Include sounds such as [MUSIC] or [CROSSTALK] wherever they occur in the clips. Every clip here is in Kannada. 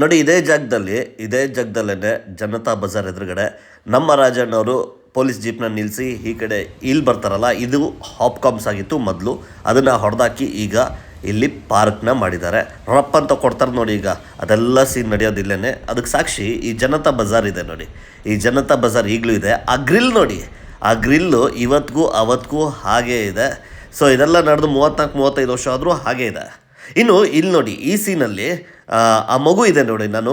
ನೋಡಿ, ಇದೇ ಜಾಗದಲ್ಲಿ, ಇದೇ ಜಾಗದಲ್ಲೇ ಜನತಾ ಬಜಾರ್ ಎದುರುಗಡೆ ನಮ್ಮ ರಾಜಣ್ಣವರು ಪೊಲೀಸ್ ಜೀಪ್ನ ನಿಲ್ಲಿಸಿ ಈ ಕಡೆ ಇಲ್ಲಿ ಬರ್ತಾರಲ್ಲ, ಇದು ಹಾಪ್ಕಾಮ್ಸ್ ಆಗಿತ್ತು ಮೊದಲು. ಅದನ್ನು ಹೊಡೆದಾಕಿ ಈಗ ಇಲ್ಲಿ ಪಾರ್ಕ್ನ ಮಾಡಿದ್ದಾರೆ. ರಪ್ ಅಂತ ಕೊಡ್ತಾರೆ ನೋಡಿ ಈಗ, ಅದೆಲ್ಲ ಸೀನ್ ನಡೆಯೋದಿಲ್ಲೇ ಅದಕ್ಕೆ ಸಾಕ್ಷಿ, ಈ ಜನತಾ ಬಜಾರ್ ಇದೆ ನೋಡಿ. ಈ ಜನತಾ ಬಜಾರ್ ಈಗಲೂ ಇದೆ. ಆ ಗ್ರಿಲ್ ನೋಡಿ, ಆ ಗ್ರಿಲ್ಲು ಇವತ್ತಿಗೂ ಅವತ್ತಿಗೂ ಹಾಗೇ ಇದೆ. ಸೊ ಇದೆಲ್ಲ ನಡೆದು ಮೂವತ್ತ್ನಾಲ್ಕು ಮೂವತ್ತೈದು ವರ್ಷ ಆದರೂ ಹಾಗೇ ಇದೆ. ಇನ್ನು ಇಲ್ಲಿ ನೋಡಿ, ಈ ಸೀನಲ್ಲಿ ಆ, ಮಗು ಇದೆ ನೋಡಿ ನಾನು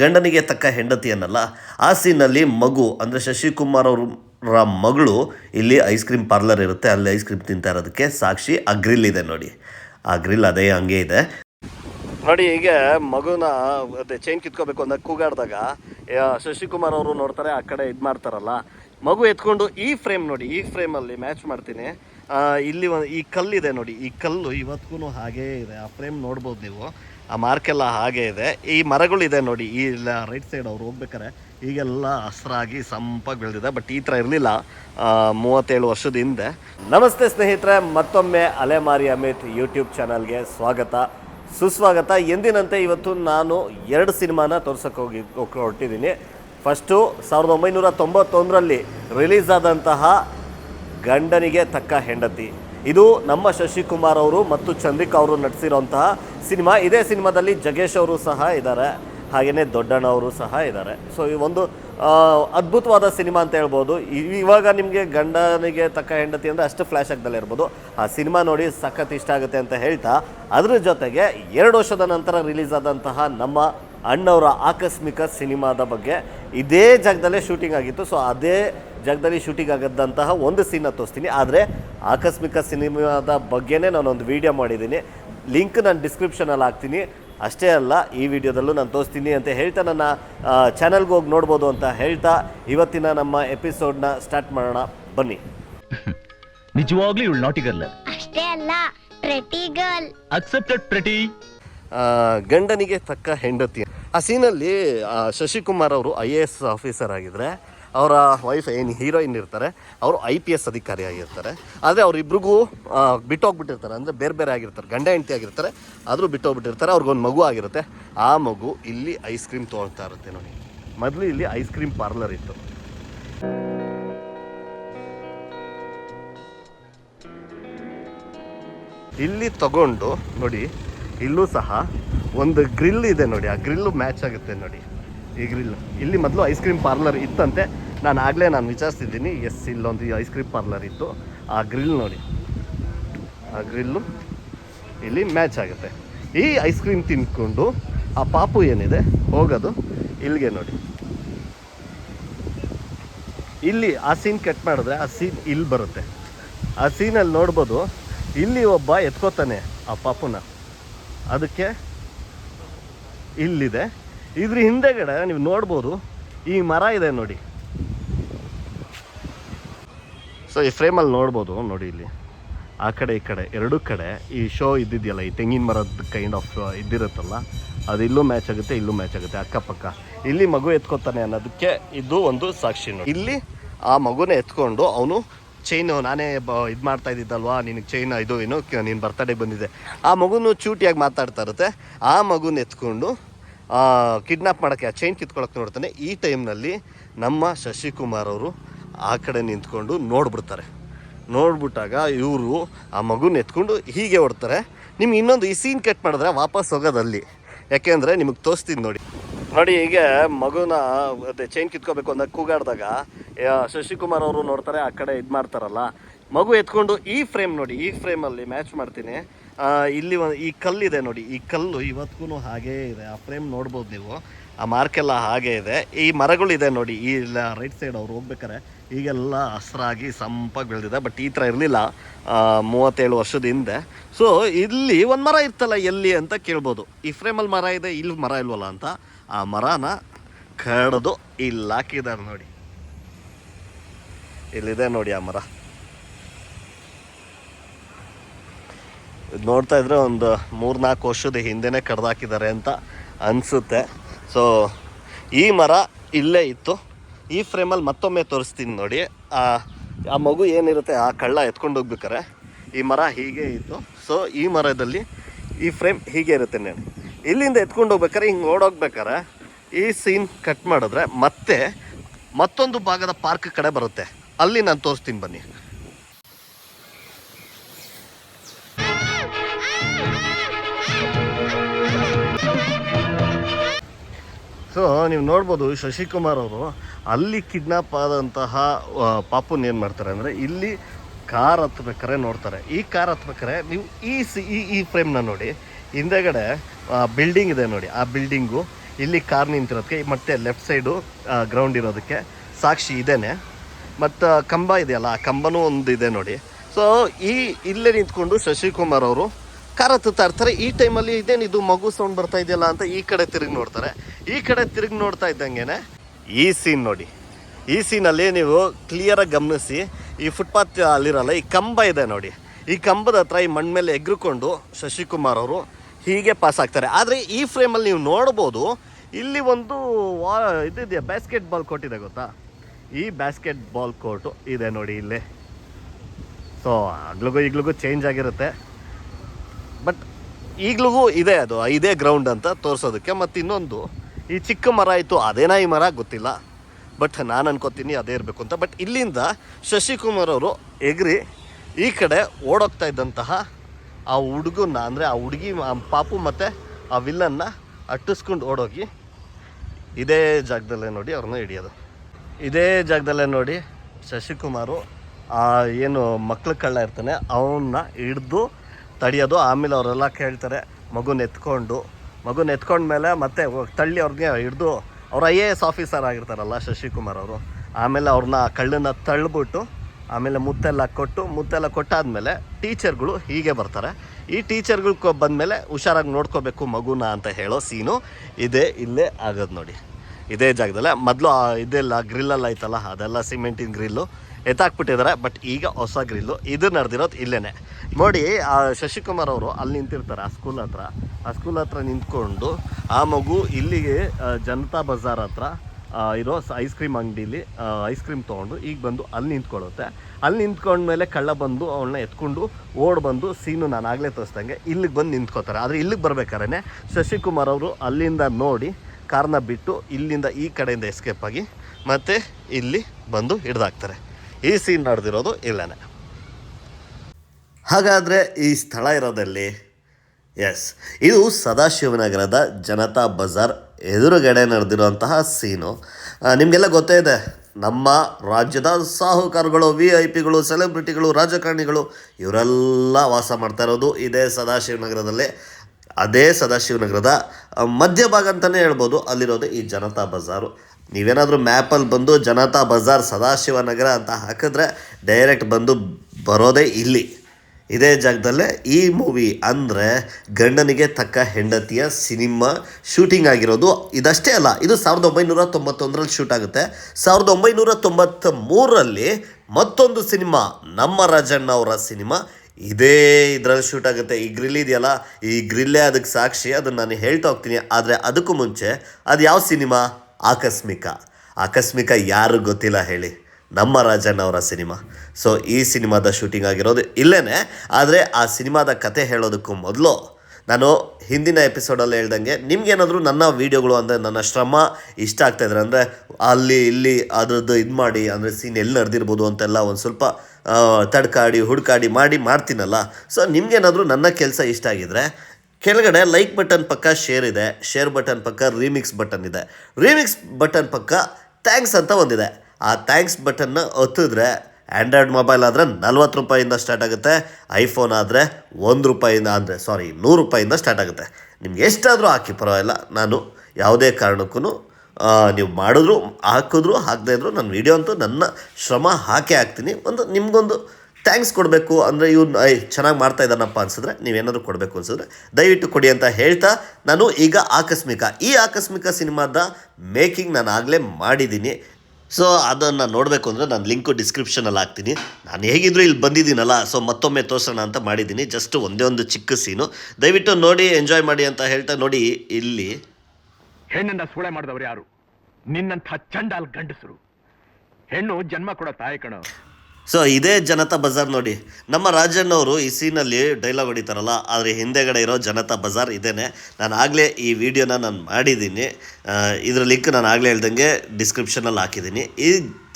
ಗಂಡನಿಗೆ ತಕ್ಕ ಹೆಂಡತಿಯನ್ನಲ್ಲ ಆ ಸೀನಲ್ಲಿ ಮಗು ಅಂದರೆ ಶಶಿಕುಮಾರ್ ಅವರ ಮಗಳು ಇಲ್ಲಿ ಐಸ್ ಕ್ರೀಮ್ ಪಾರ್ಲರ್ ಇರುತ್ತೆ ಅಲ್ಲಿ ಐಸ್ ಕ್ರೀಮ್ ತಿಂತಾ ಇರೋದಕ್ಕೆ ಸಾಕ್ಷಿ ಆ ಗ್ರಿಲ್ ಇದೆ ನೋಡಿ. ಆ ಗ್ರಿಲ್ ಅದೇ ಹಂಗೆ ಇದೆ. ನೋಡಿ ಈಗ ಮಗುನ ಅದೇ ಚೈನ್ ಕಿತ್ಕೋಬೇಕು ಅಂತ ಕೂಗಾಡಿದಾಗ ಶಶಿಕುಮಾರ್ ಅವರು ನೋಡ್ತಾರೆ ಆ ಕಡೆ ಇದು ಮಾಡ್ತಾರಲ್ಲ. ಮಗು ಎತ್ಕೊಂಡು ಈ ಫ್ರೇಮ್ ನೋಡಿ ಈ ಫ್ರೇಮಲ್ಲಿ ಮ್ಯಾಚ್ ಮಾಡ್ತೀನಿ. ಇಲ್ಲಿ ಒಂದು ಈ ಕಲ್ಲಿದೆ ನೋಡಿ ಈ ಕಲ್ಲು ಇವತ್ತಿಗೂ ಹಾಗೇ ಇದೆ. ಆ ಫ್ರೇಮ್ ನೋಡ್ಬೋದು ನೀವು. ಆ ಮಾರ್ಕೆಲ್ಲ ಹಾಗೆ ಇದೆ. ಈ ಮರಗಳಿದೆ ನೋಡಿ, ಈ ರೈಟ್ ಸೈಡ್ ಅವ್ರು ಹೋಗ್ಬೇಕಾರೆ ಈಗೆಲ್ಲ ಹಸ್ರಾಗಿ ಸಂಪಾಗಿ ಬೆಳೆದಿದೆ ಬಟ್ ಈ ಥರ ಇರಲಿಲ್ಲ ಮೂವತ್ತೇಳು ವರ್ಷದ ಹಿಂದೆ. ನಮಸ್ತೆ ಸ್ನೇಹಿತರೆ, ಮತ್ತೊಮ್ಮೆ ಅಲೆಮಾರಿ ಅಮಿತ್ ಯೂಟ್ಯೂಬ್ ಚಾನಲ್ಗೆ ಸ್ವಾಗತ. ಸುಸ್ವಾಗತ. ಎಂದಿನಂತೆ ಇವತ್ತು ನಾನು ಎರಡು ಸಿನಿಮಾನ ತೋರ್ಸಕ್ಕೆ ಹೋಗ್- ಹೊರಟಿದ್ದೀನಿ. ಫಸ್ಟು ಸಾವಿರದ ಒಂಬೈನೂರ ತೊಂಬತ್ತೊಂದರಲ್ಲಿ ರಿಲೀಸ್ ಆದಂತಹ ಗಂಡನಿಗೆ ತಕ್ಕ ಹೆಂಡತಿ. ಇದು ನಮ್ಮ ಶಶಿಕುಮಾರ್ ಅವರು ಮತ್ತು ಚಂದ್ರಿಕಾ ಅವರು ನಟಿಸಿರುವಂತಹ ಸಿನಿಮಾ. ಇದೇ ಸಿನಿಮಾದಲ್ಲಿ ಜಗೇಶ್ ಅವರು ಸಹ ಇದ್ದಾರೆ ಹಾಗೆಯೇ ದೊಡ್ಡಣ್ಣ ಅವರು ಸಹ ಇದ್ದಾರೆ. ಸೊ ಈ ಒಂದು ಅದ್ಭುತವಾದ ಸಿನಿಮಾ ಅಂತ ಹೇಳ್ಬೋದು. ಇವಾಗ ನಿಮಗೆ ಗಂಡನಿಗೆ ತಕ್ಕ ಹೆಂಡತಿ ಅಂದರೆ ಅಷ್ಟು ಫ್ಲ್ಯಾಶ್ ಆಗ್ದಲ್ಲೇ ಇರ್ಬೋದು. ಆ ಸಿನಿಮಾ ನೋಡಿ ಸಖತ್ ಇಷ್ಟ ಆಗುತ್ತೆ ಅಂತ ಹೇಳ್ತಾ, ಅದರ ಜೊತೆಗೆ ಎರಡು ವರ್ಷದ ನಂತರ ರಿಲೀಸ್ ಆದಂತಹ ನಮ್ಮ ಅಣ್ಣವರ ಆಕಸ್ಮಿಕ ಸಿನಿಮಾದ ಬಗ್ಗೆ ಇದೇ ಜಾಗದಲ್ಲೇ ಶೂಟಿಂಗ್ ಆಗಿತ್ತು. ಸೊ ಅದೇ ಜಾಗದಲ್ಲಿ ಶೂಟಿಂಗ್ ಆಗದಂತಹ ಒಂದು ಸೀನ್ನ ತೋರಿಸ್ತೀನಿ. ಆದರೆ ಆಕಸ್ಮಿಕ ಸಿನಿಮಾದ ಬಗ್ಗೆನೇ ನಾನೊಂದು ವಿಡಿಯೋ ಮಾಡಿದ್ದೀನಿ. ಲಿಂಕ್ ನಾನು ಡಿಸ್ಕ್ರಿಪ್ಷನಲ್ಲಿ ಹಾಕ್ತೀನಿ. ಅಷ್ಟೇ ಅಲ್ಲ ಈ ವಿಡಿಯೋದಲ್ಲೂ ನಾನು ತೋರಿಸ್ತೀನಿ ಅಂತ ಹೇಳ್ತಾ ನನ್ನ ಚಾನಲ್ಗೆ ಹೋಗಿ ನೋಡ್ಬೋದು ಅಂತ ಹೇಳ್ತಾ ಇವತ್ತಿನ ನಮ್ಮ ಎಪಿಸೋಡ್ನ ಸ್ಟಾರ್ಟ್ ಮಾಡೋಣ. ಬನ್ನಿ. [LAUGHS] ನಿಜವಾಗ್ಲೂ ಇವಳು ನಾಟಿ ಗರ್ಲ್ ಅಷ್ಟೇ ಅಲ್ಲ ಪ್ರೆಟಿ ಗರ್ಲ್ ಅಕ್ಸೆಪ್ಟೆಡ್ ಪ್ರೆಟಿ ಗಂಡನಿಗೆ ತಕ್ಕ ಹೆಂಡತಿ. ಆ ಸೀನಲ್ಲಿ ಆ, ಶಶಿಕುಮಾರ್ ಅವರು ಐ ಎ ಎಸ್ ಆಫೀಸರ್ ಆಗಿದ್ದರೆ ಅವರ ವೈಫ್ ಏನು ಹೀರೋಯಿನ್ ಇರ್ತಾರೆ, ಅವರು ಐ ಪಿ ಎಸ್ ಅಧಿಕಾರಿ ಆಗಿರ್ತಾರೆ ಆದರೆ ಅವರಿಬ್ರಿಗೂ ಬಿಟ್ಟೋಗ್ಬಿಟ್ಟಿರ್ತಾರೆ. ಅಂದರೆ ಬೇರೆ ಬೇರೆ ಆಗಿರ್ತಾರೆ, ಗಂಡ ಹೆಂಡತಿ ಆಗಿರ್ತಾರೆ, ಆದರೂ ಬಿಟ್ಟೋಗ್ಬಿಟ್ಟಿರ್ತಾರೆ, ಅವ್ರಿಗೊಂದು ಮಗು ಆಗಿರುತ್ತೆ. ಆ ಮಗು ಇಲ್ಲಿ ಐಸ್ ಕ್ರೀಮ್ ತೊಗೊಳ್ತಾ ಇರುತ್ತೆ ನೋಡಿ. ಮೊದಲು ಇಲ್ಲಿ ಐಸ್ ಕ್ರೀಮ್ ಪಾರ್ಲರ್ ಇತ್ತು. ಇಲ್ಲಿ ತಗೊಂಡು ನೋಡಿ, ಇಲ್ಲೂ ಸಹ ಒಂದು ಗ್ರಿಲ್ ಇದೆ ನೋಡಿ. ಆ ಗ್ರಿಲ್ಲು ಮ್ಯಾಚ್ ಆಗುತ್ತೆ ನೋಡಿ. ಈ ಗ್ರಿಲ್ ಇಲ್ಲಿ ಮೊದಲು ಐಸ್ ಕ್ರೀಮ್ ಪಾರ್ಲರ್ ಇತ್ತಂತೆ. ನಾನು ಆಗಲೇ ನಾನು ವಿಚಾರಿಸ್ತಿದ್ದೀನಿ. ಎಸ್ ಇಲ್ಲೊಂದು ಐಸ್ ಕ್ರೀಮ್ ಪಾರ್ಲರ್ ಇತ್ತು. ಆ ಗ್ರಿಲ್ ನೋಡಿ. ಆ ಗ್ರಿಲ್ಲು ಇಲ್ಲಿ ಮ್ಯಾಚ್ ಆಗುತ್ತೆ. ಈ ಐಸ್ ಕ್ರೀಮ್ ತಿನ್ಕೊಂಡು ಆ ಪಾಪು ಏನಿದೆ? ಹೋಗೋದು. ಇಲ್ಲಿಗೆ ನೋಡಿ. ಇಲ್ಲಿ ಆ ಸೀನ್ ಕಟ್ ಮಾಡಿದ್ರೆ ಆ ಸೀನ್ ಇಲ್ಲಿ ಬರುತ್ತೆ. ಆ ಸೀನಲ್ಲಿ ನೋಡ್ಬೋದು, ಇಲ್ಲಿ ಒಬ್ಬ ಎತ್ಕೋತಾನೆ ಆ ಪಾಪುನ. ಅದಕ್ಕೆ ಇಲ್ಲಿದೆ. ಇದ್ರ ಹಿಂದೆಗಡೆ ನೀವು ನೋಡ್ಬೋದು ಈ ಮರ ಇದೆ ನೋಡಿ. ಸೊ ಈ ಫ್ರೇಮಲ್ಲಿ ನೋಡ್ಬೋದು, ನೋಡಿ ಇಲ್ಲಿ. ಆ ಕಡೆ, ಈ ಕಡೆ, ಎರಡೂ ಕಡೆ ಈ ಶೋ ಇದ್ದಿದೆಯಲ್ಲ, ಈ ತೆಂಗಿನ ಮರದ ಕೈಂಡ್ ಆಫ್ ಇದ್ದಿರುತ್ತಲ್ಲ, ಅದು ಇಲ್ಲೂ ಮ್ಯಾಚ್ ಆಗುತ್ತೆ, ಇಲ್ಲೂ ಮ್ಯಾಚ್ ಆಗುತ್ತೆ, ಅಕ್ಕಪಕ್ಕ. ಇಲ್ಲಿ ಮಗು ಎತ್ಕೋತಾನೆ ಅನ್ನೋದಕ್ಕೆ ಇದು ಒಂದು ಸಾಕ್ಷಿ ನೋಡಿ. ಇಲ್ಲಿ ಆ ಮಗುನ ಎತ್ಕೊಂಡು ಅವನು ಚೈನು ನಾನೇ ಇದು ಮಾಡ್ತಾ ಇದ್ದಿದ್ದಲ್ವಾ, ನಿನಗೆ ಚೈನ್ ಇದು, ಏನು ನೀನು ಬರ್ತಡೇ ಬಂದಿದೆ. ಆ ಮಗುನು ಚೂಟಿಯಾಗಿ ಮಾತಾಡ್ತಾ ಇರುತ್ತೆ. ಆ ಮಗುನ ಎತ್ಕೊಂಡು ಕಿಡ್ನಾಪ್ ಮಾಡೋಕ್ಕೆ, ಆ ಚೈನ್ ಕಿತ್ಕೊಳಕ್ಕೆ ನೋಡ್ತಾನೆ. ಈ ಟೈಮ್ನಲ್ಲಿ ನಮ್ಮ ಶಶಿಕುಮಾರ್ ಅವರು ಆ ಕಡೆ ನಿಂತ್ಕೊಂಡು ನೋಡ್ಬಿಡ್ತಾರೆ. ನೋಡ್ಬಿಟ್ಟಾಗ ಇವರು ಆ ಮಗುನ ಎತ್ಕೊಂಡು ಹೀಗೆ ಹೊಡ್ತಾರೆ ನಿಮ್ಗೆ ಇನ್ನೊಂದು ಈ ಸೀನ್ ಕಟ್ ಮಾಡಿದ್ರೆ ವಾಪಸ್ ಹೋಗೋದಲ್ಲಿ. ಯಾಕೆಂದರೆ ನಿಮಗೆ ತೋರಿಸ್ತೀನಿ ನೋಡಿ. ನೋಡಿ, ಈಗ ಮಗುನ ಅದೇ ಚೈನ್ ಕಿತ್ಕೋಬೇಕು ಅಂತ ಕೂಗಾಡಿದಾಗ ಶಶಿಕುಮಾರ್ ಅವರು ನೋಡ್ತಾರೆ, ಆ ಕಡೆ ಇದು ಮಾಡ್ತಾರಲ್ಲ. ಮಗು ಎತ್ಕೊಂಡು ಈ ಫ್ರೇಮ್ ನೋಡಿ, ಈ ಫ್ರೇಮಲ್ಲಿ ಮ್ಯಾಚ್ ಮಾಡ್ತೀನಿ. ಇಲ್ಲಿ ಒಂದು ಈ ಕಲ್ಲಿದೆ ನೋಡಿ. ಈ ಕಲ್ಲು ಇವತ್ತಿಗೂ ಹಾಗೇ ಇದೆ. ಆ ಫ್ರೇಮ್ ನೋಡ್ಬೋದು ನೀವು. ಆ ಮಾರ್ಕೆಲ್ಲ ಹಾಗೇ ಇದೆ. ಈ ಮರಗಳಿದೆ ನೋಡಿ. ಈ ರೈಟ್ ಸೈಡ್ ಅವ್ರು ಹೋಗ್ಬೇಕಾರೆ ಈಗೆಲ್ಲ ಹಸ್ರಾಗಿ ಸಂಪಾಗಿ ಬೆಳೆದಿದೆ. ಬಟ್ ಈ ಥರ ಇರಲಿಲ್ಲ. ಮೂವತ್ತೇಳು ವರ್ಷದ ಹಿಂದೆ. ಸೊ ಇಲ್ಲಿ ಒಂದು ಮರ ಇತ್ತಲ್ಲ ಎಲ್ಲಿ ಅಂತ ಕೇಳ್ಬೋದು. ಈ ಫ್ರೇಮಲ್ಲಿ ಮರ ಇದೆ ಇಲ್ಲಿ ಮರ ಇಲ್ವಲ್ಲ ಅಂತ. ಆ ಮರನ ಕಡ್ದು ಇಲ್ಲಿ ಹಾಕಿದ್ದಾರೆ ನೋಡಿ. ಇಲ್ಲಿದೆ ನೋಡಿ ಆ ಮರ. ಇದ್ ನೋಡ್ತಾ ಇದ್ರೆ ಒಂದು ಮೂರ್ನಾಲ್ಕು ವರ್ಷದ ಹಿಂದೆನೇ ಕಡ್ದಾಕಿದ್ದಾರೆ ಅಂತ ಅನಿಸುತ್ತೆ. ಸೊ ಈ ಮರ ಇಲ್ಲೇ ಇತ್ತು. ಈ ಫ್ರೇಮಲ್ಲಿ ಮತ್ತೊಮ್ಮೆ ತೋರಿಸ್ತೀನಿ ನೋಡಿ. ಆ ಆ ಮಗು ಏನಿರುತ್ತೆ, ಆ ಕಳ್ಳ ಎತ್ಕೊಂಡು ಹೋಗ್ಬೇಕಾರೆ. ಈ ಮರ ಹೀಗೆ ಇತ್ತು. ಸೊ ಈ ಮರದಲ್ಲಿ ಈ ಫ್ರೇಮ್ ಹೀಗೆ ಇರುತ್ತೆ ನಾನು ಇಲ್ಲಿಂದ ಎತ್ಕೊಂಡು ಹೋಗ್ಬೇಕಾರೆ, ಹಿಂಗೆ ಓಡೋಗ್ಬೇಕಾರೆ, ಈ ಸೀನ್ ಕಟ್ ಮಾಡಿದ್ರೆ ಮತ್ತೆ ಮತ್ತೊಂದು ಭಾಗದ ಪಾರ್ಕ್ ಕಡೆ ಬರುತ್ತೆ. ಅಲ್ಲಿ ನಾನು ತೋರಿಸ್ತೀನಿ ಬನ್ನಿ. ಸೊ, ನೀವು ನೋಡ್ಬೋದು ಶಶಿಕುಮಾರ್ ಅವರು ಅಲ್ಲಿ ಕಿಡ್ನಾಪ್ ಆದಂತಹ ಪಾಪುನ ಏನು ಮಾಡ್ತಾರೆ ಅಂದರೆ ಇಲ್ಲಿ ಕಾರ್ ಹತ್ಬೇಕಾರೆ ನೋಡ್ತಾರೆ. ಈ ಕಾರ್ ಹತ್ಬೇಕಾರೆ ನೀವು ಈ ಸಿ, ಈ ಈ ಫ್ರೇಮ್ನ ನೋಡಿ. ಹಿಂದೆಗಡೆ ಬಿಲ್ಡಿಂಗ್ ಇದೆ ನೋಡಿ. ಆ ಬಿಲ್ಡಿಂಗು ಇಲ್ಲಿ ಕಾರ್ ನಿಂತಿರೋದಕ್ಕೆ ಮತ್ತೆ ಲೆಫ್ಟ್ ಸೈಡು ಗ್ರೌಂಡ್ ಇರೋದಕ್ಕೆ ಸಾಕ್ಷಿ ಇದೇನೆ. ಮತ್ತು ಕಂಬ ಇದೆಯಲ್ಲ, ಆ ಕಂಬನೂ ಒಂದು ಇದೆ ನೋಡಿ. ಸೊ ಈ, ಇಲ್ಲೇ ನಿಂತ್ಕೊಂಡು ಶಶಿಕುಮಾರ್ ಅವರು ಕಾರ್ ಹತ್ತುತ್ತಾ ಇರ್ತಾರೆ. ಈ ಟೈಮಲ್ಲಿ ಇದೇನಿದು ಇದು ಮಗು ಸೌಂಡ್ ಬರ್ತಾ ಇದೆಯಲ್ಲ ಅಂತ ಈ ಕಡೆ ತಿರುಗಿ ನೋಡ್ತಾರೆ. ಈ ಕಡೆ ತಿರುಗಿ ನೋಡ್ತಾ ಇದ್ದಂಗೆನೆ ಈ ಸೀನ್ ನೋಡಿ. ಈ ಸೀನಲ್ಲಿ ನೀವು ಕ್ಲಿಯರಾಗಿ ಗಮನಿಸಿ, ಈ ಫುಟ್ಪಾತ್ ಅಲ್ಲಿರಲ್ಲ, ಈ ಕಂಬ ಇದೆ ನೋಡಿ. ಈ ಕಂಬದ ಹತ್ರ ಈ ಮಣ್ಣು ಮೇಲೆ ಎಗ್ರುಕೊಂಡು ಶಶಿಕುಮಾರ್ ಅವರು ಹೀಗೆ ಪಾಸ್ ಆಗ್ತಾರೆ. ಆದರೆ ಈ ಫ್ರೇಮಲ್ಲಿ ನೀವು ನೋಡ್ಬೋದು, ಇಲ್ಲಿ ಒಂದು ವಾ ಇದಿದೆಯಾ ಬ್ಯಾಸ್ಕೆಟ್ ಬಾಲ್ ಕೋರ್ಟ್ ಇದೆ ಗೊತ್ತಾ? ಈ ಬ್ಯಾಸ್ಕೆಟ್ ಬಾಲ್ ಕೋರ್ಟು ಇದೆ ನೋಡಿ ಇಲ್ಲಿ. ಸೊ ಆಗ್ಲಿಗೂ ಈಗ್ಲಿಗೂ ಚೇಂಜ್ ಆಗಿರುತ್ತೆ. ಬಟ್ ಈಗ್ಲಿಗೂ ಇದೆ ಅದು, ಇದೇ ಗ್ರೌಂಡ್ ಅಂತ ತೋರಿಸೋದಕ್ಕೆ ಮತ್ತು ಇನ್ನೊಂದು ಈ ಚಿಕ್ಕ ಮರ ಇತ್ತು ಅದೇನಾ ಈ ಮರ ಗೊತ್ತಿಲ್ಲ. ಬಟ್ ನಾನು ಅನ್ಕೋತೀನಿ ಅದೇ ಇರಬೇಕು ಅಂತ. ಬಟ್ ಇಲ್ಲಿಂದ ಶಶಿಕುಮಾರ್ ಅವರು ಎಗ್ರಿ ಈ ಕಡೆ ಓಡೋಗ್ತಾ ಇದ್ದಂತಹ ಆ ಹುಡುಗನ ಅಂದರೆ ಆ ಹುಡುಗಿ ಪಾಪು ಮತ್ತು ಆ ವಿಲ್ಲನ್ನ ಅಟ್ಟಿಸ್ಕೊಂಡು ಓಡೋಗಿ ಇದೇ ಜಾಗದಲ್ಲೇ ನೋಡಿ ಅವ್ರನ್ನ ಹಿಡಿಯೋದು. ಇದೇ ಜಾಗದಲ್ಲೇ ನೋಡಿ ಶಶಿಕುಮಾರು ಆ ಏನು ಮಕ್ಳ ಕಳ್ಳ ಇರ್ತಾನೆ, ಅವನ್ನ ಹಿಡ್ದು ತಡೆಯೋದು. ಆಮೇಲೆ ಅವರೆಲ್ಲ ಕೇಳ್ತಾರೆ, ಮಗುನ ಎತ್ಕೊಂಡು ಮಗುನ ಎತ್ಕೊಂಡ್ಮೇಲೆ ಮತ್ತೆ ತಳ್ಳಿ ಅವ್ರಿಗೆ ಹಿಡ್ದು ಅವ್ರ ಐ ಎ ಎಸ್ ಆಫೀಸರ್ ಆಗಿರ್ತಾರಲ್ಲ ಶಶಿಕುಮಾರ್ ಅವರು. ಆಮೇಲೆ ಅವ್ರನ್ನ ಕಳ್ಳನ್ನ ತಳ್ಳಿಬಿಟ್ಟು ಆಮೇಲೆ ಮುತ್ತೆಲ್ಲ ಕೊಟ್ಟು, ಮುತ್ತೆಲ್ಲ ಕೊಟ್ಟಾದ್ಮೇಲೆ ಟೀಚರ್ಗಳು ಹೀಗೆ ಬರ್ತಾರೆ. ಈ ಟೀಚರ್ಗಳು ಬಂದಮೇಲೆ ಹುಷಾರಾಗಿ ನೋಡ್ಕೋಬೇಕು ಮಗುನ ಅಂತ ಹೇಳೋ ಸೀನು ಇದೇ, ಇಲ್ಲೇ ಆಗೋದು ನೋಡಿ. ಇದೇ ಜಾಗದಲ್ಲೇ. ಮೊದಲು ಇದೆಲ್ಲ, ಗ್ರಿಲ್ಲೆಲ್ಲ ಐತಲ್ಲ, ಅದೆಲ್ಲ ಸಿಮೆಂಟಿನ ಗ್ರಿಲ್ಲು. ಎತ್ತಾಕ್ಬಿಟ್ಟಿದ್ದಾರೆ. ಬಟ್ ಈಗ ಹೊಸ ಗ್ರಿಲ್ಲು ಇದು ನಡೆದಿರೋದು ಇಲ್ಲೇನೆ. ನೋಡಿ, ಆ ಶಶಿಕುಮಾರ್ ಅವರು ಅಲ್ಲಿ ನಿಂತಿರ್ತಾರೆ, ಆ ಸ್ಕೂಲ್ ಹತ್ರ. ಆ ಸ್ಕೂಲ್ ಹತ್ರ ನಿಂತ್ಕೊಂಡು ಆ ಮಗು ಇಲ್ಲಿಗೆ ಜನತಾ ಬಜಾರ್ ಹತ್ರ ಇರೋ ಐಸ್ ಕ್ರೀಮ್ ಅಂಗಡೀಲಿ ಐಸ್ ಕ್ರೀಮ್ ತೊಗೊಂಡು ಈಗ ಬಂದು ಅಲ್ಲಿ ನಿಂತ್ಕೊಳ್ಳುತ್ತೆ. ಅಲ್ಲಿ ನಿಂತ್ಕೊಂಡ್ಮೇಲೆ ಕಳ್ಳ ಬಂದು ಅವಳನ್ನ ಎತ್ಕೊಂಡು ಓಡ್ ಬಂದು ಸೀನು ನಾನು ಆಗಲೇ ತೋರಿಸ್ದಂಗೆ ಇಲ್ಲಿಗೆ ಬಂದು ನಿಂತ್ಕೋತಾರೆ. ಆದರೆ ಇಲ್ಲಿಗೆ ಬರ್ಬೇಕಾದ್ರೆ ಶಶಿಕುಮಾರ್ ಅವರು ಅಲ್ಲಿಂದ ನೋಡಿ ಕಾರನ್ನ ಬಿಟ್ಟು ಇಲ್ಲಿಂದ ಈ ಕಡೆಯಿಂದ ಎಸ್ಕೇಪ್ ಆಗಿ ಮತ್ತೆ ಇಲ್ಲಿ ಬಂದು ಹಿಡ್ದಾಕ್ತಾರೆ. ಈ ಸೀನ್ ನಡೆದಿರೋದು ಇಲ್ಲೇ ಹಾಗಾದರೆ ಈ ಸ್ಥಳ ಇರೋದಲ್ಲಿ? ಎಸ್ ಇದು ಸದಾಶಿವನಗರದ ಜನತಾ ಬಜಾರ್ ಎದುರುಗಡೆ ನಡೆದಿರುವಂತಹ ಸೀನು ನಿಮಗೆಲ್ಲ ಗೊತ್ತೇ ಇದೆ, ನಮ್ಮ ರಾಜ್ಯದ ಸಾಹುಕಾರಗಳು ವಿ ಐ ಪಿಗಳು ಸೆಲೆಬ್ರಿಟಿಗಳು ರಾಜಕಾರಣಿಗಳು, ಇವರೆಲ್ಲ ವಾಸ ಮಾಡ್ತಾ ಇರೋದು ಇದೇ ಸದಾಶಿವನಗರದಲ್ಲಿ. ಅದೇ ಸದಾಶಿವನಗರದ ಮಧ್ಯಭಾಗ ಅಂತಲೇ ಹೇಳ್ಬೋದು. ಅಲ್ಲಿರೋದು ಈ ಜನತಾ ಬಜಾರು. ನೀವೇನಾದರೂ ಮ್ಯಾಪಲ್ಲಿ ಬಂದು ಜನತಾ ಬಜಾರ್ ಸದಾಶಿವನಗರ ಅಂತ ಹಾಕಿದ್ರೆ ಡೈರೆಕ್ಟ್ ಬಂದು ಬರೋದೇ ಇಲ್ಲಿ. ಇದೇ ಜಾಗದಲ್ಲೇ ಈ ಮೂವಿ ಅಂದರೆ ಗಂಡನಿಗೆ ತಕ್ಕ ಹೆಂಡತಿಯ ಸಿನಿಮಾ ಶೂಟಿಂಗ್ ಆಗಿರೋದು. ಇದಷ್ಟೇ ಅಲ್ಲ, ಇದು ಸಾವಿರದ ಒಂಬೈನೂರ ತೊಂಬತ್ತೊಂದರಲ್ಲಿ ಶೂಟ್ ಆಗುತ್ತೆ. ಸಾವಿರದ ಒಂಬೈನೂರ ತೊಂಬತ್ತ ಮೂರರಲ್ಲಿ ಮತ್ತೊಂದು ಸಿನಿಮಾ, ನಮ್ಮ ರಾಜಣ್ಣ ಅವರ ಸಿನಿಮಾ ಇದೇ ಇದರಲ್ಲಿ ಶೂಟ್ ಆಗುತ್ತೆ. ಈ ಗ್ರಿಲ್ ಇದೆಯಲ್ಲ, ಈ ಗ್ರಿಲ್ಲೇ ಅದಕ್ಕೆ ಸಾಕ್ಷಿ, ಅದನ್ನು ನಾನು ಹೇಳ್ತಾ ಹೋಗ್ತೀನಿ. ಆದರೆ ಅದಕ್ಕೂ ಮುಂಚೆ ಅದು ಯಾವ ಸಿನಿಮಾ? ಆಕಸ್ಮಿಕ. ಆಕಸ್ಮಿಕ ಯಾರು ಗೊತ್ತಿಲ್ಲ ಹೇಳಿ. ನಮ್ಮ ರಾಜಣ್ಣ ಅವರ ಸಿನಿಮಾ. ಸೊ ಈ ಸಿನಿಮಾದ ಶೂಟಿಂಗ್ ಆಗಿರೋದು ಇಲ್ಲೇ ಆದರೆ ಆ ಸಿನಿಮಾದ ಕತೆ ಹೇಳೋದಕ್ಕೂ ಮೊದಲು ನಾನು ಹಿಂದಿನ ಎಪಿಸೋಡಲ್ಲಿ ಹೇಳ್ದಂಗೆ ನಿಮ್ಗೇನಾದರೂ ನನ್ನ ವೀಡಿಯೋಗಳು ಅಂದರೆ ನನ್ನ ಶ್ರಮ ಇಷ್ಟ ಆಗ್ತಾಯಿದ್ರೆ ಅಂದರೆ ಅಲ್ಲಿ ಇಲ್ಲಿ ಅದರದ್ದು ಇದು ಮಾಡಿ, ಅಂದರೆ ಸೀನ್ ಎಲ್ಲಿ ನಡೆದಿರ್ಬೋದು ಅಂತೆಲ್ಲ ಒಂದು ಸ್ವಲ್ಪ ತಡ್ಕಾಡಿ, ಹುಡ್ಕಾಡಿ ಮಾಡಿ ಮಾಡ್ತೀನಲ್ಲ. ಸೊ ನಿಮಗೇನಾದರೂ ನನ್ನ ಕೆಲಸ ಇಷ್ಟ ಆಗಿದ್ರೆ, ಕೆಳಗಡೆ ಲೈಕ್ ಬಟನ್ ಪಕ್ಕ ಶೇರ್ ಇದೆ. ಶೇರ್ ಬಟನ್ ಪಕ್ಕ ರೀಮಿಕ್ಸ್ ಬಟನ್ ಇದೆ. ರೀಮಿಕ್ಸ್ ಬಟನ್ ಪಕ್ಕ ಥ್ಯಾಂಕ್ಸ್ ಅಂತ ಒಂದಿದೆ. ಆ ಥ್ಯಾಂಕ್ಸ್ ಬಟನ್ನ ಒತ್ತಿದ್ರೆ ಆ್ಯಂಡ್ರಾಯ್ಡ್ ಮೊಬೈಲ್ ಆದರೆ ನಲ್ವತ್ತು ರೂಪಾಯಿಂದ ಸ್ಟಾರ್ಟ್ ಆಗುತ್ತೆ. ಐಫೋನ್ ಆದರೆ ಒಂದು ರೂಪಾಯಿಂದ ಅಂದರೆ ಸಾರಿ ನೂರು ರೂಪಾಯಿಂದ ಸ್ಟಾರ್ಟ್ ಆಗುತ್ತೆ. ನಿಮ್ಗೆ ಎಷ್ಟಾದರೂ ಹಾಕಿ ಪರವಾಗಿಲ್ಲ. ನಾನು ಯಾವುದೇ ಕಾರಣಕ್ಕೂ ನೀವು ಮಾಡಿದ್ರು, ಹಾಕಿದ್ರು, ಹಾಕದೇ ಇದ್ರು ನನ್ನ ವೀಡಿಯೋ ಅಂತೂ ನನ್ನ ಶ್ರಮ ಹಾಕೇ ಹಾಕ್ತೀನಿ. ಒಂದು ನಿಮಗೊಂದು ಥ್ಯಾಂಕ್ಸ್ ಕೊಡಬೇಕು ಅಂದರೆ ಇವ್ನು ಚೆನ್ನಾಗಿ ಮಾಡ್ತಾ ಇದ್ದಾನಪ್ಪ ಅನ್ಸಿದ್ರೆ ನೀವೇನಾದರೂ ಕೊಡಬೇಕು ಅನ್ಸಿದ್ರೆ ದಯವಿಟ್ಟು ಕೊಡಿ ಅಂತ ಹೇಳ್ತಾ ನಾನು ಈಗ ಆಕಸ್ಮಿಕ, ಈ ಆಕಸ್ಮಿಕ ಸಿನಿಮಾದ ಮೇಕಿಂಗ್ ನಾನು ಆಗಲೇ ಮಾಡಿದ್ದೀನಿ. ಸೊ ಅದನ್ನು ನೋಡಬೇಕು ಅಂದರೆ ನಾನು ಲಿಂಕು ಡಿಸ್ಕ್ರಿಪ್ಷನಲ್ಲಿ ಹಾಕ್ತೀನಿ. ನಾನು ಹೇಗಿದ್ರು ಇಲ್ಲಿ ಬಂದಿದ್ದೀನಲ್ಲ ಸೊ ಮತ್ತೊಮ್ಮೆ ತೋರಿಸೋಣ ಅಂತ ಮಾಡಿದ್ದೀನಿ. ಜಸ್ಟ್ ಒಂದೇ ಒಂದು ಚಿಕ್ಕ ಸೀನು ದಯವಿಟ್ಟು ನೋಡಿ ಎಂಜಾಯ್ ಮಾಡಿ ಅಂತ ಹೇಳ್ತಾ ನೋಡಿ, ಇಲ್ಲಿ ಹೆಣ್ಣನ್ನ ಸೂಳೆ ಮಾಡಿದವರು ಯಾರು? ನಿನ್ನಂಥ ಚಂಡಾಲ್ ಗಂಡಸರು. ಹೆಣ್ಣು ಜನ್ಮ ಕೊಡೋ ತಾಯಿ ಕಣ. ಸೊ ಇದೇ ಜನತಾ ಬಜಾರ್ ನೋಡಿ. ನಮ್ಮ ರಾಜಣ್ಣವರು ಈ ಸೀನಲ್ಲಿ ಡೈಲಾಗ್ ಹೊಡಿತಾರಲ್ಲ, ಆದರೆ ಹಿಂದೆಗಡೆ ಇರೋ ಜನತಾ ಬಜಾರ್ ಇದೇನೆ. ನಾನು ಆಗಲೇ ಈ ವಿಡಿಯೋನ ನಾನು ಮಾಡಿದ್ದೀನಿ. ಇದರ ಲಿಂಕ್ ನಾನು ಆಗಲೇ ಹೇಳ್ದಂಗೆ ಡಿಸ್ಕ್ರಿಪ್ಷನಲ್ಲಿ ಹಾಕಿದ್ದೀನಿ. ಈ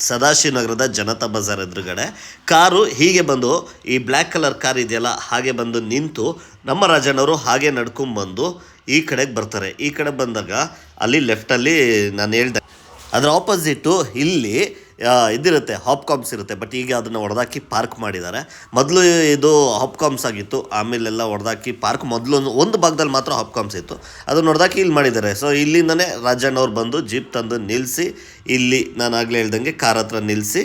ಸದಾಶಿವನಗರದ ಜನತಾ ಬಜಾರ್ ಎದುರುಗಡೆ. ಕಾರು ಹೀಗೆ ಬಂದು, ಈ ಬ್ಲ್ಯಾಕ್ ಕಲರ್ ಕಾರ್ ಇದೆಯಲ್ಲ, ಹಾಗೆ ಬಂದು ನಿಂತು, ನಮ್ಮ ರಾಜಣ್ಣವರು ಹಾಗೆ ನಡ್ಕೊಂಡ್ಬಂದು ಈ ಕಡೆಗೆ ಬರ್ತಾರೆ. ಈ ಕಡೆ ಬಂದಾಗ ಅಲ್ಲಿ ಲೆಫ್ಟಲ್ಲಿ ನಾನು ಹೇಳ್ದೆ, ಅದರ ಆಪೋಸಿಟ್ಟು ಇಲ್ಲಿ ಇದಿರುತ್ತೆ ಹಾಪ್ಕಾಮ್ಸ್ ಇರುತ್ತೆ ಬಟ್ ಈಗ ಅದನ್ನು ಹೊಡೆದಾಕಿ ಪಾರ್ಕ್ ಮಾಡಿದ್ದಾರೆ ಮೊದಲು ಇದು ಹಾಪ್ಕಾಮ್ಸ್ ಆಗಿತ್ತು, ಆಮೇಲೆಲ್ಲ ಹೊಡೆದಾಕಿ ಪಾರ್ಕ್ ಮೊದಲು ಒಂದು ಭಾಗದಲ್ಲಿ ಮಾತ್ರ ಹಾಪ್ಕಾಮ್ಸ್ ಇತ್ತು. ಅದನ್ನು ಹೊಡೆದಾಕಿ ಇಲ್ಲಿ ಮಾಡಿದ್ದಾರೆ. ಸೊ ಇಲ್ಲಿಂದನೇ ರಾಜಣ್ಣವ್ರು ಬಂದು ಜೀಪ್ ತಂದು ನಿಲ್ಲಿಸಿ ಇಲ್ಲಿ ನಾನು ಆಗಲೇ ಹೇಳ್ದಂಗೆ ಕಾರ್ ಹತ್ರ ನಿಲ್ಲಿಸಿ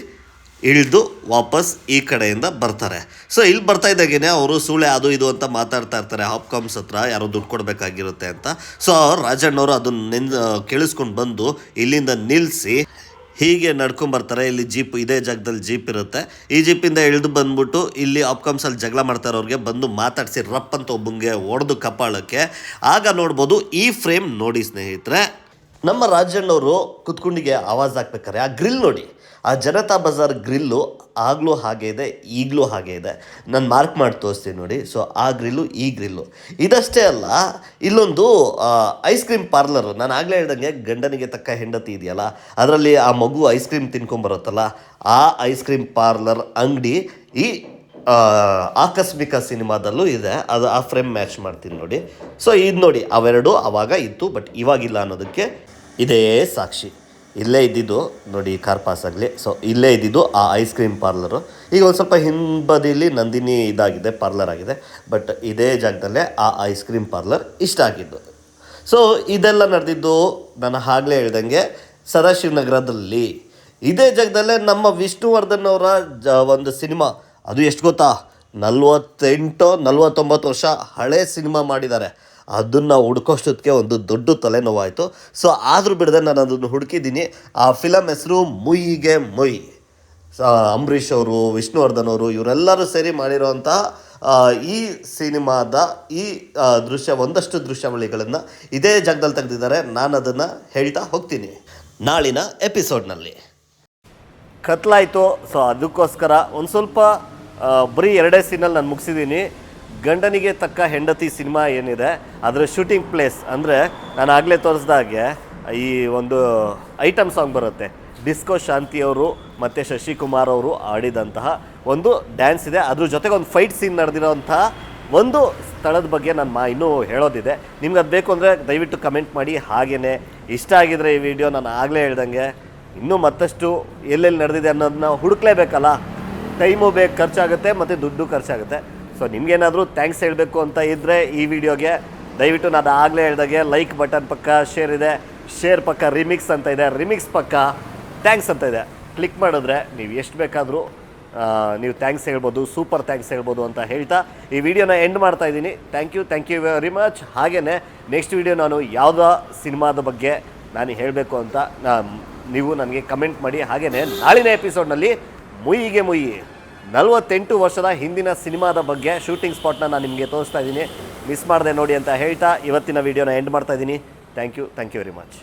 ಇಳಿದು ವಾಪಸ್ ಈ ಕಡೆಯಿಂದ ಬರ್ತಾರೆ. ಸೊ ಇಲ್ಲಿ ಬರ್ತಾ ಇದ್ದಾಗೇನೆ ಅವರು ಸೂಳೆ ಅದು ಇದು ಅಂತ ಮಾತಾಡ್ತಾ ಇರ್ತಾರೆ. ಹಾಪ್ಕಾಮ್ಸ್ ಹತ್ರ ಯಾರೋ ದುಡ್ಡು ಕೊಡಬೇಕಾಗಿರುತ್ತೆ ಅಂತ. ಸೊ ರಾಜಣ್ಣವರು ಅದನ್ನ ನೆನ್ ಕೇಳಿಸ್ಕೊಂಡು ಬಂದು ಇಲ್ಲಿಂದ ನಿಲ್ಲಿಸಿ ಹೀಗೆ ನಡ್ಕೊಂಬರ್ತಾರೆ. ಇಲ್ಲಿ ಜೀಪ್ ಇದೇ ಜಾಗದಲ್ಲಿ ಜೀಪ್ ಇರುತ್ತೆ. ಈ ಜೀಪಿಂದ ಇಳಿದು ಬಂದ್ಬಿಟ್ಟು ಇಲ್ಲಿ ಆಪ್ಕಾಮ್ಸಲ್ಲಿ ಜಗಳ ಮಾಡ್ತಾ ಇರೋರಿಗೆ ಬಂದು ಮಾತಾಡಿಸಿ ರಪ್ ಅಂತ ಒಬ್ಬಂಗೆ ಹೊಡೆದು ಕಪಾಳಕ್ಕೆ. ಆಗ ನೋಡ್ಬೋದು ಈ ಫ್ರೇಮ್ ನೋಡಿ ಸ್ನೇಹಿತರೆ ನಮ್ಮ ರಾಜಣ್ಣವರು ಕುತ್ಕೊಂಡಿಗೆ ಆವಾಜ್ ಹಾಕ್ಬೇಕಾರೆ, ಆ ಗ್ರಿಲ್ ನೋಡಿ. ಆ ಜನತಾ ಬಜಾರ್ ಗ್ರಿಲ್ಲು ಆಗಲೂ ಹಾಗೆ ಇದೆ, ಈಗಲೂ ಹಾಗೆ ಇದೆ. ನಾನು ಮಾರ್ಕ್ ಮಾಡಿ ತೋರಿಸ್ತೀನಿ ನೋಡಿ. ಸೊ ಆ ಗ್ರಿಲ್ಲು, ಈ ಗ್ರಿಲ್ಲು. ಇದಷ್ಟೇ ಅಲ್ಲ, ಇಲ್ಲೊಂದು ಐಸ್ ಕ್ರೀಮ್ ಪಾರ್ಲರು. ನಾನು ಆಗಲೇ ಹೇಳ್ದಂಗೆ ಗಂಡನಿಗೆ ತಕ್ಕ ಹೆಂಡತಿ ಇದೆಯಲ್ಲ, ಅದರಲ್ಲಿ ಆ ಮಗು ಐಸ್ ಕ್ರೀಮ್ ತಿನ್ಕೊಂಬರುತ್ತಲ್ಲ ಆ ಐಸ್ ಕ್ರೀಮ್ ಪಾರ್ಲರ್ ಅಂಗಡಿ ಈ ಆಕಸ್ಮಿಕ ಸಿನಿಮಾದಲ್ಲೂ ಇದೆ. ಅದು ಆ ಫ್ರೇಮ್ ಮ್ಯಾಚ್ ಮಾಡ್ತೀನಿ ನೋಡಿ. ಸೊ ಇದು ನೋಡಿ, ಅವೆರಡು ಆವಾಗ ಇತ್ತು, ಬಟ್ ಇವಾಗಿಲ್ಲ ಅನ್ನೋದಕ್ಕೆ ಇದೇ ಸಾಕ್ಷಿ. ಇಲ್ಲೇ ಇದ್ದಿದ್ದು ನೋಡಿ ಕಾರ್ ಪಾಸ್ ಆಗಲಿ. ಸೊ ಇಲ್ಲೇ ಇದ್ದಿದ್ದು ಆ ಐಸ್ ಕ್ರೀಮ್ ಪಾರ್ಲರು ಈಗ ಒಂದು ಸ್ವಲ್ಪ ಹಿಂಬದಿಲಿ ನಂದಿನಿ ಇದಾಗಿದೆ ಪಾರ್ಲರ್ ಆಗಿದೆ. ಬಟ್ ಇದೇ ಜಾಗದಲ್ಲೇ ಆ ಐಸ್ ಕ್ರೀಮ್ ಪಾರ್ಲರ್ ಇಷ್ಟ ಆಗಿದ್ದು. ಸೊ ಇದೆಲ್ಲ ನಡೆದಿದ್ದು ನಾನು ಆಗಲೇ ಹೇಳ್ದಂಗೆ ಸದಾಶಿವನಗರದಲ್ಲಿ. ಇದೇ ಜಾಗದಲ್ಲೇ ನಮ್ಮ ವಿಷ್ಣುವರ್ಧನ್ ಅವರ ಜ, ಒಂದು ಸಿನಿಮಾ. ಅದು ಎಷ್ಟು ಗೊತ್ತಾ? ನಲ್ವತ್ತೆಂಟು ನಲ್ವತ್ತೊಂಬತ್ತು ವರ್ಷ ಹಳೆ ಸಿನಿಮಾ ಮಾಡಿದ್ದಾರೆ. ಅದನ್ನು ಹುಡ್ಕೋಷ್ಟೊತ್ತಿಗೆ ಒಂದು ದೊಡ್ಡ ತಲೆನೋವಾಯಿತು. ಸೊ ಆದರೂ ಬಿಡದೆ ನಾನು ಅದನ್ನು ಹುಡುಕಿದ್ದೀನಿ. ಆ ಫಿಲಮ್ ಹೆಸರು ಮುಯಿಗೆ ಮೊಯ್. ಅಂಬರೀಷ್ ಅವರು, ವಿಷ್ಣುವರ್ಧನ್ ಅವರು, ಇವರೆಲ್ಲರೂ ಸೇರಿ ಮಾಡಿರುವಂತಹ ಈ ಸಿನಿಮಾದ ಈ ದೃಶ್ಯ, ಒಂದಷ್ಟು ದೃಶ್ಯಾವಳಿಗಳನ್ನು ಇದೇ ಜಾಗದಲ್ಲಿ ತೆಗೆದಿದ್ದಾರೆ. ನಾನು ಅದನ್ನು ಹೇಳ್ತಾ ಹೋಗ್ತೀನಿ. ನಾಳಿನ ಎಪಿಸೋಡ್ನಲ್ಲಿ. ಕತ್ಲಾಯಿತು. ಸೊ ಅದಕ್ಕೋಸ್ಕರ ಒಂದು ಸ್ವಲ್ಪ ಬರೀ ಎರಡೇ ಸೀನಲ್ಲಿ ನಾನು ಮುಗಿಸಿದ್ದೀನಿ. ಗಂಡನಿಗೆ ತಕ್ಕ ಹೆಂಡತಿ ಸಿನಿಮಾ ಏನಿದೆ, ಅದರ ಶೂಟಿಂಗ್ ಪ್ಲೇಸ್ ಅಂದರೆ ನಾನು ಆಗಲೇ ತೋರಿಸ್ದಾಗೆ ಈ ಒಂದು ಐಟಮ್ ಸಾಂಗ್ ಬರುತ್ತೆ. ಡಿಸ್ಕೋ ಶಾಂತಿಯವರು ಮತ್ತು ಶಶಿಕುಮಾರ್ ಅವರು ಆಡಿದಂತಹ ಒಂದು ಡ್ಯಾನ್ಸ್ ಇದೆ. ಅದ್ರ ಜೊತೆಗೆ ಒಂದು ಫೈಟ್ ಸೀನ್ ನಡೆದಿರೋಂತಹ ಒಂದು ಸ್ಥಳದ ಬಗ್ಗೆ ನಾನು ಮಾ ಇನ್ನೂ ಹೇಳೋದಿದೆ. ನಿಮ್ಗೆ ಅದು ಬೇಕು ಅಂದರೆ ದಯವಿಟ್ಟು ಕಮೆಂಟ್ ಮಾಡಿ. ಹಾಗೇ ಇಷ್ಟ ಆಗಿದ್ರೆ ಈ ವಿಡಿಯೋ ನಾನು ಆಗಲೇ ಹೇಳ್ದಂಗೆ ಇನ್ನೂ ಮತ್ತಷ್ಟು ಎಲ್ಲೆಲ್ಲಿ ನಡೆದಿದೆ ಅನ್ನೋದನ್ನ ಹುಡುಕ್ಲೇಬೇಕಲ್ಲ. ಟೈಮು ಬೇಕು ಖರ್ಚಾಗುತ್ತೆ ಮತ್ತು ದುಡ್ಡು ಖರ್ಚಾಗುತ್ತೆ. ಸೊ ನಿಮಗೇನಾದರೂ ಥ್ಯಾಂಕ್ಸ್ ಹೇಳಬೇಕು ಅಂತ ಇದ್ದರೆ ಈ ವಿಡಿಯೋಗೆ ದಯವಿಟ್ಟು ನಾನು ಆಗಲೇ ಹೇಳಿದಾಗೆ ಲೈಕ್ ಬಟನ್ ಪಕ್ಕ ಶೇರ್ ಇದೆ ಶೇರ್ ಪಕ್ಕ ರಿಮಿಕ್ಸ್ ಅಂತ ಇದೆ. ರಿಮಿಕ್ಸ್ ಪಕ್ಕ ಥ್ಯಾಂಕ್ಸ್ ಅಂತ ಇದೆ. ಕ್ಲಿಕ್ ಮಾಡಿದ್ರೆ ನೀವು ಎಷ್ಟು ಬೇಕಾದರೂ ನೀವು ಥ್ಯಾಂಕ್ಸ್ ಹೇಳ್ಬೋದು ಸೂಪರ್ ಥ್ಯಾಂಕ್ಸ್ ಹೇಳ್ಬೋದು ಅಂತ ಹೇಳ್ತಾ ಈ ವಿಡಿಯೋನ ಎಂಡ್ ಮಾಡ್ತಾ ಇದ್ದೀನಿ. Thank you thank you very much ಹಾಗೇ ನೆಕ್ಸ್ಟ್ ವಿಡಿಯೋ ನಾನು ಯಾವುದೋ ಸಿನಿಮಾದ ಬಗ್ಗೆ ನಾನು ಹೇಳಬೇಕು ಅಂತ ನೀವು ನನಗೆ ಕಮೆಂಟ್ ಮಾಡಿ. ಹಾಗೆಯೇ ನಾಳಿನ ಎಪಿಸೋಡ್ನಲ್ಲಿ ಮುಯಿಗೆ ಮುಯ್ಯಿ. ನಲವತ್ತೆಂಟು ವರ್ಷದ ಹಿಂದಿನ ಸಿನಿಮಾದ ಬಗ್ಗೆ ಶೂಟಿಂಗ್ ಸ್ಪಾಟ್ನ ನಾನು ನಿಮಗೆ ತೋರಿಸ್ತಾ ಇದ್ದೀನಿ. ಮಿಸ್ ಮಾಡಿದೆ ನೋಡಿ ಅಂತ ಹೇಳ್ತಾ ಇವತ್ತಿನ ವಿಡಿಯೋನ ಎಂಡ್ ಮಾಡ್ತಾ ಇದ್ದೀನಿ. Thank you thank you very much